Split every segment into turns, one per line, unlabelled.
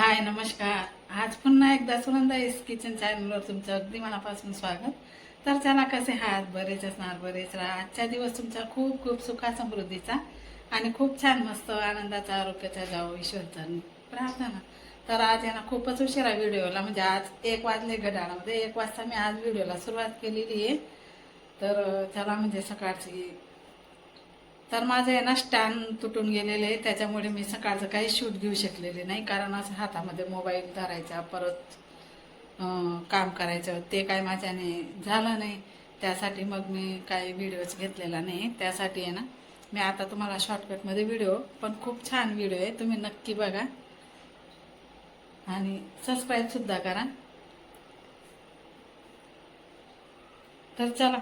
हाय नमस्कार. आज पुन्हा एकदा सुनंदा एस किचन चॅनलवर तुमचं अगदी मनापासून स्वागत. तर चला कसे आहात? बरेच असणार बरेच राहा. आजचा दिवस तुमचा खूप खूप सुखा समृद्धीचा आणि खूप छान मस्त आनंदाचा आरोग्याचा जावो ईश्वरचा प्रार्थना. तर आज यांना खूपच उशिरा व्हिडिओला. म्हणजे आज एक वाजले घड्याळामध्ये. एक वाजता मी आज व्हिडिओला सुरुवात केलेली आहे. तर चला म्हणजे सकाळची तर माझं आहे ना स्टँड तुटून गेलेले आहे. त्याच्यामुळे मी सकाळचं काही शूट घेऊ शकलेले नाही. कारण असं हातामध्ये मोबाईल धरायचा परत काम करायचं ते काय माझ्याने झालं नाही. त्यासाठी मग मी काही व्हिडिओज घेतलेला नाही. त्यासाठी आहे ना मी आता तुम्हाला शॉर्टकटमध्ये व्हिडिओ पण खूप छान व्हिडिओ आहे. तुम्ही नक्की बघा. आणि सबस्क्राईबसुद्धा करा. तर चला.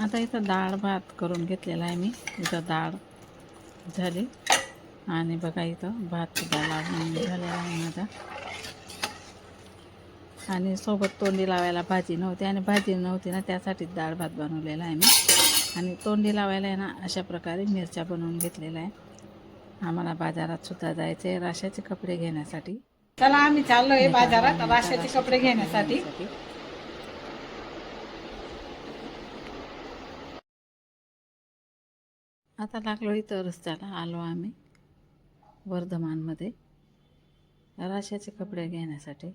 आता इथं डाळ भात करून घेतलेला आहे मी. इथं डाळ झाली. आणि बघा इथं भात सुद्धा लावून झालेला आहे माझा. आणि सोबत तोंडी लावायला भाजी नव्हती आणि भाजी नव्हती ना त्यासाठी डाळ भात बनवलेला आहे मी. आणि तोंडी लावायला आहे ना अशा प्रकारे मिरच्या बनवून घेतलेल्या आहे. आम्हाला बाजारात सुद्धा जायचं आहे राशाचे कपडे घेण्यासाठी. चला आम्ही चाललोय बाजारात राशाचे कपडे घेण्यासाठी. आता लागलो इथं रस्त्याला आलो आम्ही वर्धमानमध्ये. राशाचे कपडे घेण्यासाठी.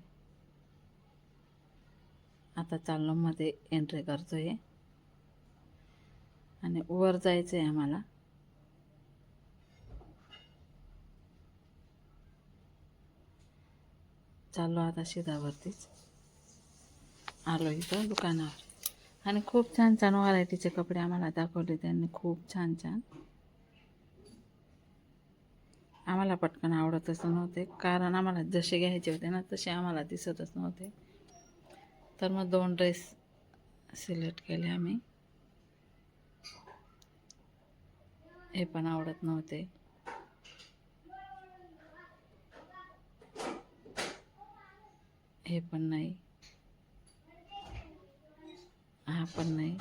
आता चाललो मध्ये एंट्री आहे आणि वर जायचं आहे आम्हाला. चाललो आता शिधावरतीच. आलो इथं दुकानावर. आणि खूप छान छान व्हरायटीचे कपडे आम्हाला दाखवले त्यांनी खूप छान छान. आम्हाला पटकन आवडतच नव्हते कारण आम्हाला जसे घ्यायचे होते ना तसे आम्हाला दिसतच नव्हते. तर मग दोन ड्रेस सिलेक्ट केले आम्ही. हे पण आवडत नव्हते. हे पण नाही. हा पण नाही.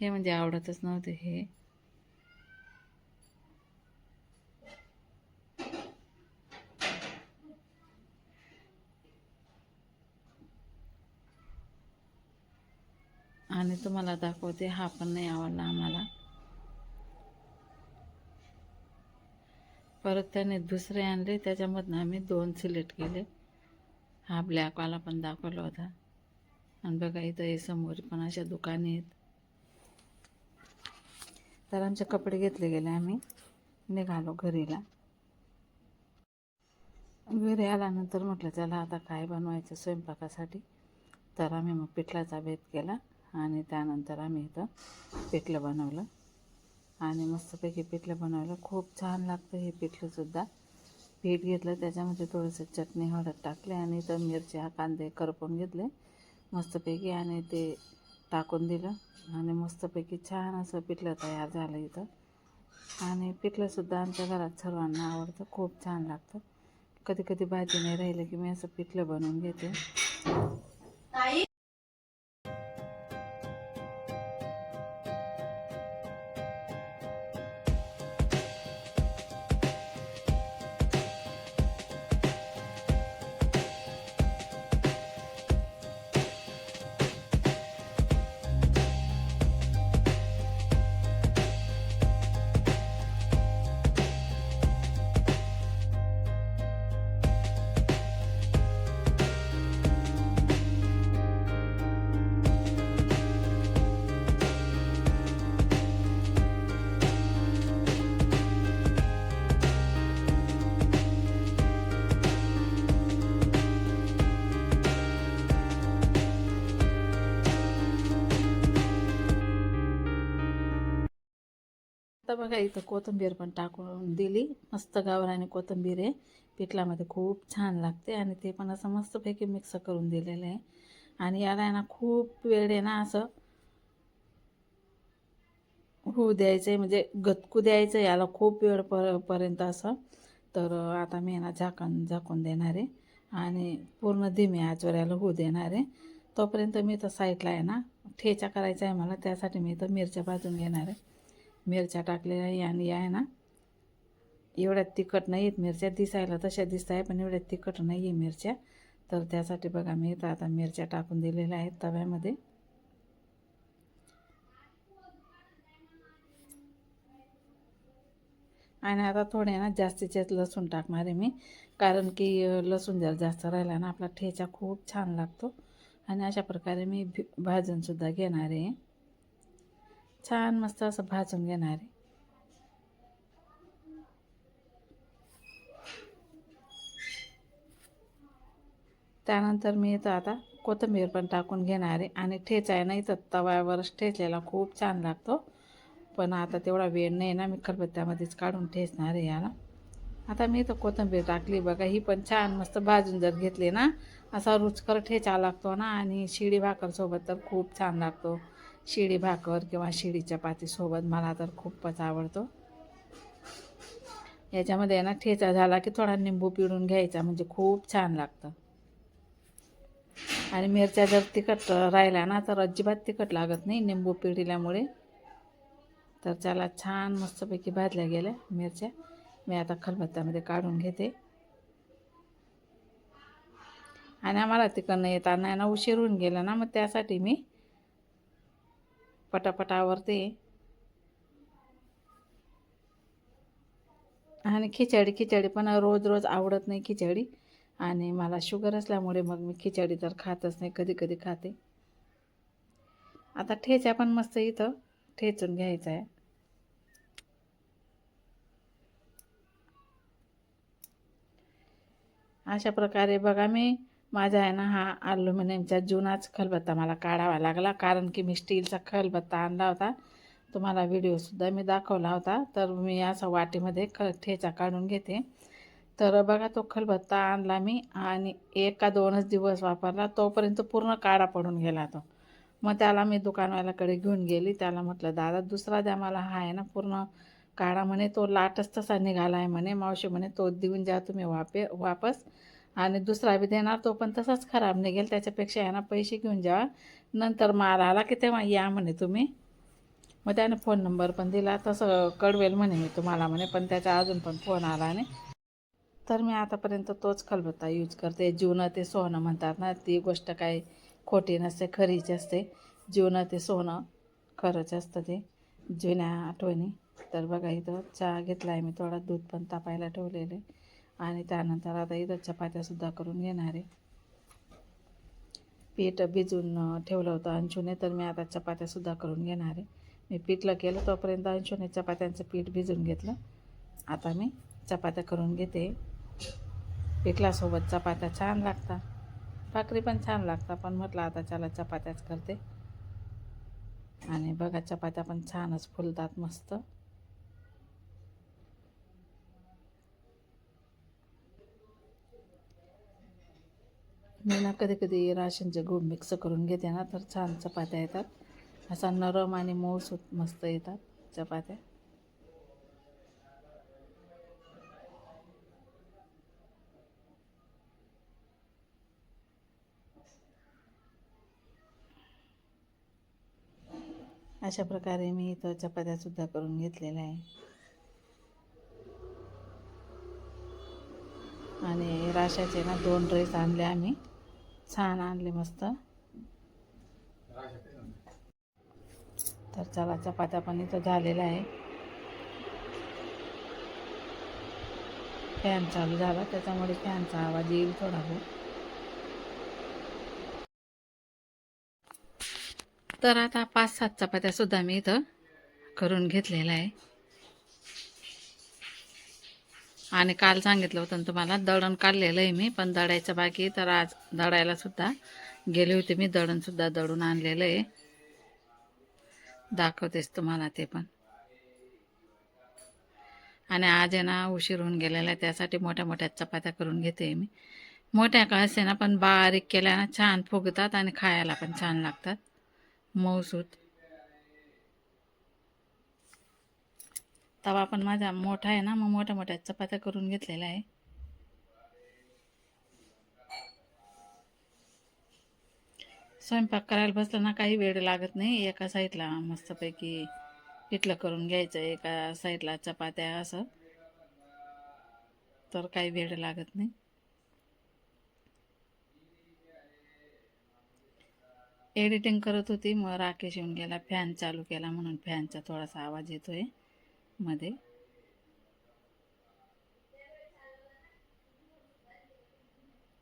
हे म्हणजे आवडतच नव्हते हे. आणि तुम्हाला दाखवते हा पण नाही आवडला आम्हाला. परत त्याने दुसरे आणले त्याच्यामधनं आम्ही दोन सिलेक्ट केले. हा ब्लॅकवाला पण दाखवला होता. आणि बघा इथं हे समोर पण अशा दुकाने आहेत. तर आमचे कपडे घेतले गेले आम्ही. निघालो घरीला. घरी आल्यानंतर म्हटलं चला आता काय बनवायचं स्वयंपाकासाठी? तर आम्ही मग पिठलाचा भेद केला आणि त्यानंतर आम्ही इथं पिठलं बनवलं. आणि मस्तपैकी पिठलं बनवलं खूप छान लागतं हे पिठलंसुद्धा पीठ घेतलं त्याच्यामध्ये थोडंसं चटणी हळद टाकले आणि इथं मिरच्या कांदे करपून घेतले. मस्तपैकी आणि ते टाकून दिलं. आणि मस्तपैकी छान असं पिठलं तयार झालं इथं. आणि पिठलंसुद्धा आमच्या घरात सर्वांना आवडतं. खूप छान लागतं. कधी कधी भाजी नाही राहिलं की मी असं पिठलं बनवून घेते. आता बघा इथं कोथिंबीर पण टाकून दिली. मस्त गावरानी कोथिंबीर आहे. पिठलामध्ये खूप छान लागते आणि ते पण असं मस्तपैकी मिक्स करून दिलेलं आहे. आणि याला आहे ना खूप वेळ आहे ना असं होऊ द्यायचं आहे म्हणजे गतकू द्यायचं आहे याला खूप वेळ पर पर्यंत असं. तर आता मी ना झाकण झाकून देणार आहे. आणि पूर्ण धीमे आजवर याला होऊ देणार आहे. तोपर्यंत मी तर साईडला आहे ना ठेचा करायचा आहे मला त्यासाठी मी इथं मिरच्या भाजून घेणार आहे. मिरच्या टाकलेल्या आहे आणि या आहे ना एवढ्या तिखट नाही आहेत मिरच्या दिसायला तशा दिसत आहे पण एवढ्या तिखट नाही आहे मिरच्या. तर त्यासाठी बघा मी इथं आता मिरच्या टाकून दिलेल्या आहेत तव्यामध्ये. आणि आता थोडे ना जास्तीचेच लसूण टाकणार आहे मी कारण की लसूण जर जास्त राहिला ना आपला ठेचा खूप छान लागतो. आणि अशा प्रकारे मी भाजूनसुद्धा घेणार आहे. छान मस्त असं भाजून घेणार आहे. त्यानंतर मी इथं आता कोथिंबीर पण टाकून घेणार आहे. आणि ठेचाय आहे ना इथं तव्यावरच ठेचलेला खूप छान लागतो. पण आता तेवढा वेळ नाही ना मी खलबत्त्यामध्येच काढून ठेचणार आहे याला. आता मी इथं कोथिंबीर टाकली बघा ही पण छान मस्त भाजून जर घेतली ना असा रुचकर ठेचा लागतो ना आणि शिडी भाकरसोबत तर खूप छान लागतो. शिडी भाकर किंवा शिडी चपातीसोबत मला तर खूपच आवडतो. याच्यामध्ये आहे ना ठेचा झाला की थोडा निंबू पिळून घ्यायचा म्हणजे खूप छान लागतं. आणि मिरच्या जर तिखट राहिल्या ना तर अजिबात तिखट लागत नाही निंबू पिळल्यामुळे. तर त्याला छान मस्तपैकी भाजल्या गेल्या मिरच्या. मी आता खलबत्त्यामध्ये काढून घेते. आणि आम्हाला तिकडनं येताना आहे ना उशीर होऊन गेला ना मग त्यासाठी मी पटापट आवरते आणि खिचडी खिचडी पण रोज रोज आवडत नाही खिचडी. आणि मला शुगर असल्यामुळे मग मी खिचडी तर खातच नाही कधी कधी खाते. आता ठेचा पण मस्त इथं ठेचून घ्यायचा आहे. अशा प्रकारे बघा मी माझा आहे ना हा ॲल्युमिनियमचा जुनाच खलबत्ता मला काढावा लागला कारण की मी स्टीलचा खलबत्ता आणला होता. तुम्हाला व्हिडिओसुद्धा मी दाखवला होता. तर मी असं वाटीमध्ये ख ठेचा काढून घेते. तर बघा तो खलबत्ता आणला मी आणि एक का दोनच दिवस वापरला तोपर्यंत पूर्ण काढा पडून गेला तो. मग त्याला मी दुकानवाल्याकडे घेऊन गेली. त्याला म्हटलं दादा दुसरा द्या मला. हा आहे ना पूर्ण काढा म्हणे. तो लाटच तसा निघाला आहे म्हणे. मावशी म्हणे तो देऊन जा तुम्ही वापे वापस. आणि दुसरा बी देणार तो पण तसाच खराब निघेल त्याच्यापेक्षा आहे पैसे घेऊन जा. नंतर माल आला की तेव्हा या म्हणे तुम्ही. मग त्याने फोन नंबर पण दिला. तसं कळवेल म्हणे मी तुम्हाला म्हणे पण त्याचा अजून पण फोन आला नाही. तर मी आतापर्यंत तोच खलबत्ता यूज करते. जीवनं ते सोनं म्हणतात ना ती गोष्ट काही खोटी नसते खरीच असते. जीवनं ते सोनं खरंच असतं ते. जुन्या आठवणी. तर बघा इथं चहा घेतला आहे मी थोडा दूध पण तापायला ठेवलेले आणि त्यानंतर आता इथं चपात्यासुद्धा करून घेणार आहे. पीठ भिजून ठेवलं होतं अंशूने तर मी आता चपात्यासुद्धा करून घेणार आहे. मी पीठला केलं तोपर्यंत अंशूने चपात्यांचं पीठ भिजून घेतलं. आता मी चपात्या करून घेते. पिठलासोबत चपात्या छान लागतात. भाकरी पण छान लागतात पण म्हटलं आता चला चपात्याच करते. आणि बघा चपात्या पण छानच फुलतात मस्त. मी ना कधी कधी राशनचे गूळ मिक्स करून घेते ना तर छान चपात्या येतात. असा नरम आणि मऊ सुत मस्त येतात चपात्या. अशा प्रकारे मी इथं चपात्यासुद्धा करून घेतलेल्या आहे. आणि राशाचे ना दोन ड्रेस आणले आम्ही. छान आणले मस्त. तर चला चपात्या पण इथं झालेला आहे फॅन चालू झाला त्याच्यामुळे फॅनचा आवाज येईल थोडा बहुत तर आता पाच सात चपात्या सुद्धा मी इथं करून घेतलेला आहे आणि काल सांगितलं होतं ना तुम्हाला दळण काढलेलं आहे मी पण दळायचं बाकी तर आज दळायला सुद्धा गेले होते मी दळणसुद्धा दळून आणलेलं आहे. दाखवतेच तुम्हाला ते पण. आणि आज आहे ना उशीर होऊन गेलेला आहे त्यासाठी मोठ्या मोठ्या चपात्या करून घेते मी. मोठ्या का असे ना पण बारीक केल्या ना छान फुगतात आणि खायला पण छान लागतात. मऊसूत. तवा पण माझा मोठा आहे ना मग मोठ्या मोठ्या चपात्या करून घेतलेल्या आहे. स्वयंपाक करायला बसला ना काही वेळ लागत नाही. एका साईडला मस्तपैकी पिठलं करून घ्यायचं एका साईडला चपात्या असं. तर काही वेळ लागत नाही. एडिटिंग करत होती मग राकेश येऊन गेला फॅन चालू केला म्हणून फॅनचा थोडासा आवाज येतोय. मध्ये.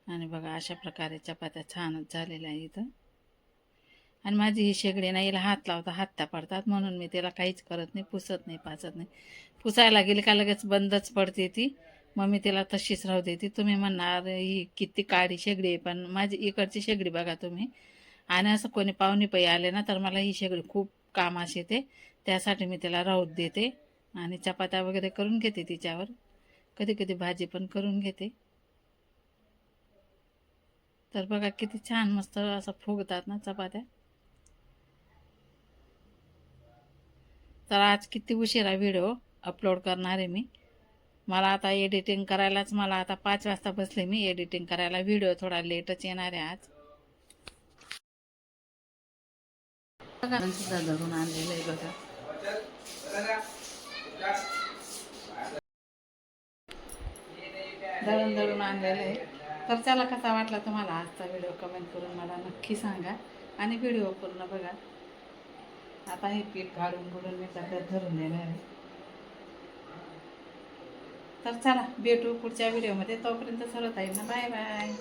आणि बघा अशा प्रकारे चपात्या छानच झालेल्या आहे इथं. आणि माझी ही शेगडी ना हिला हात लावता हात पडतात म्हणून मी तिला काहीच करत नाही पुसत नाही पाचत नाही. पुसायला गेली का लगेच बंदच पडते ती. मग मी तिला तशीच राहू देते. तुम्ही म्हणणार ही किती काळी शेगडी आहे पण माझी इकडची शेगडी बघा तुम्ही. आणि असं कोणी पाहुणे पै आले ना तर मला ही शेगडी खूप कामास येते त्यासाठी मी तिला राहू देते. आणि चपात्या वगैरे करून घेते तिच्यावर. कधी कधी भाजी पण करून घेते. तर बघा किती छान मस्त असं फुगतात ना चपात्या. तर आज किती उशिरा व्हिडिओ अपलोड करणार आहे मी. मला आता एडिटिंग करायलाच मला आता पाच वाजता बसले मी एडिटिंग करायला. व्हिडिओ थोडा लेटच येणार आहे आज. बघा सुद्धा धरून आणलेलं आहे बघा. दळून दळून आणलेलं आहे. तर चला कसा वाटला तुम्हाला आजचा व्हिडिओ कमेंट करून मला नक्की सांगा आणि व्हिडिओ पूर्ण बघा. आता हे पीठ काढून बुडून मी सध्यात धरून देणार आहे. तर चला भेटू पुढच्या व्हिडिओमध्ये तोपर्यंत सर्व ताईंना बाय बाय